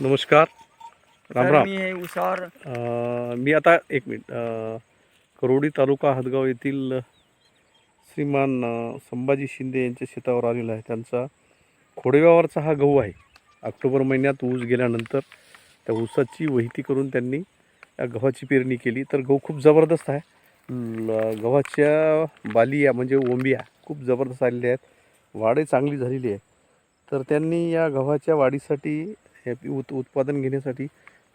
नमस्कार. राम राम. मी उसावर अ, मी आता एक मिनिट करोडी तालुका हदगाव येथील श्रीमान संभाजी शिंदे यांच्या शेतावर आलेला आहे. त्यांचा खोडेगावरचा हा गहू आहे. ऑक्टोबर महिन्यात ऊस गेल्यानंतर त्या ऊसाची वहिती करून त्यांनी या गव्हाची पेरणी केली. तर गहू खूप जबरदस्त आहे. गव्हाच्या बालिया म्हणजे ओंबिया खूप जबरदस्त आलेल्या आहेत. वाढही चांगली झालेली आहे. तर त्यांनी या गव्हाच्या वाढीसाठी हे उत उत्पादन घेण्यासाठी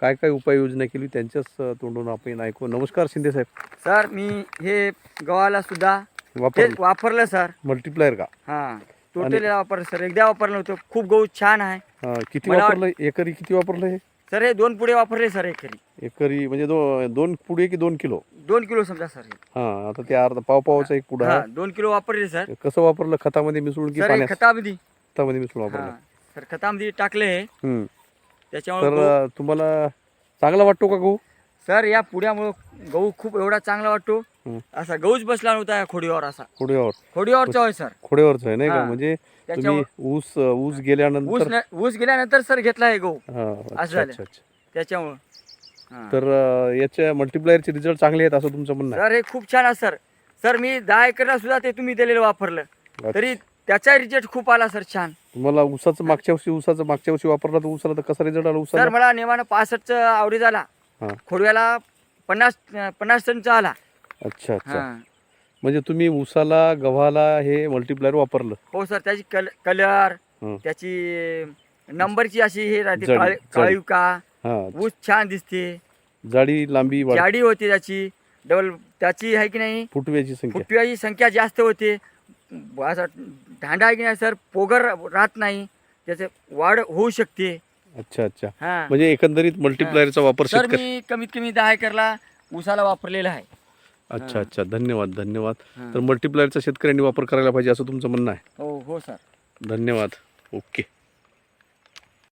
काय काय उपाययोजना केली त्यांच्याच तोंडून आपण ऐकू. नमस्कार शिंदे साहेब. सर मी हे गव्हाला सुद्धा वापर वापरलं सर. मल्टीप्लायर का? हां. टोटली वापरलं सर. एकदा वापरलं होतं. खूप गहू छान आहे. हा, किती मला वाट- वापरलं? एकरी किती वापरलं हे? सर हे दोन पुढे वापरले सर एकरी. एकरी म्हणजे दो दोन पुढे की दोन किलो? दोन किलो समजा सर हे. हा आता ते अर्धा पाव पावाचा एक पुढा हां दोन किलो वापरले सर. कसं वापरलं? खतामध्ये मिसळून की सर हे पाण्यात? खतामध्ये. खतामध्ये मिसळून वापरलं. हां. सर खतामध्ये टाकले हे. हम्म. त्याच्यामुळे तर तुम्हाला चांगला वाटतो का गहू? सर या पुढ्यामुळं गहू खूप एवढा चांगला वाटतो. हम्म. असा गहूच बसला नव्हता या खोडीवर असा. खोड्यावर खोडीवरचा होय सर खोड्यावरच आहे नाही का? हा. म्हणजे तुम्ही त्याच्यावर ऊस ऊस ऊस गेल्यानंतर न- ऊस गेल्यानंतर सर घेतला हे गहू. हा अच्छा झालं. अच्छा अच्छा. त्याच्यामुळं. हां. तर अ, याच्या मल्टीप्लायरचे रिझल्ट चांगले आहेत असं तुमचं म्हणणं सर हे खूप छान आहे सर सर मी दहा एकरला सुद्धा ते तुम्ही दिलेलं वापरलं. आहे तरी त्याचा रिजल्ट खूप आला सर छान. तुम्हाला ऊसाचं मागच्या वर्षी ऊसाचं मागच्या वर्षी वापरला तर ऊसाला तर कसा रिझल्ट आला सर ऊसाला मला नेमानं पासष्टचा आवडी झाला. हा. खोडव्याला पन्नास पन्नास टनचा आला. अच्छा अच्छा. हां. म्हणजे तुम्ही ऊसाला गव्हाला हे मल्टीप्लायर वापरलं. हो सर त्याची कल कलर हं. त्याची नंबरची अशी हे राहते जाडी, काळी- जाडी. काळी का हा. ऊस छान दिसते. जाडी लांबी वाढ जाडी होती त्याची. डबल त्याची आहे की नाही? फुटव्याची संख्या. फुटव्याची संख्या जास्त होते. असा दांडा आहे की नाही सर? पोगर राहत नाही. त्याचे वाढ होऊ शकते. अच्छा अच्छा. हा. म्हणजे एकंदरीत मल्टीप्लायरचा वापर सर शेतकरी मी कमीत कमी दहा एकरला ऊसाला वापरलेला आहे. अच्छा अच्छा. धन्यवाद धन्यवाद. हा. तर मल्टीप्लायरचा शेतकऱ्यांनी वापर करायला पाहिजे असं तुमचं म्हणणं आहे? हो हो सर. धन्यवाद. ओके.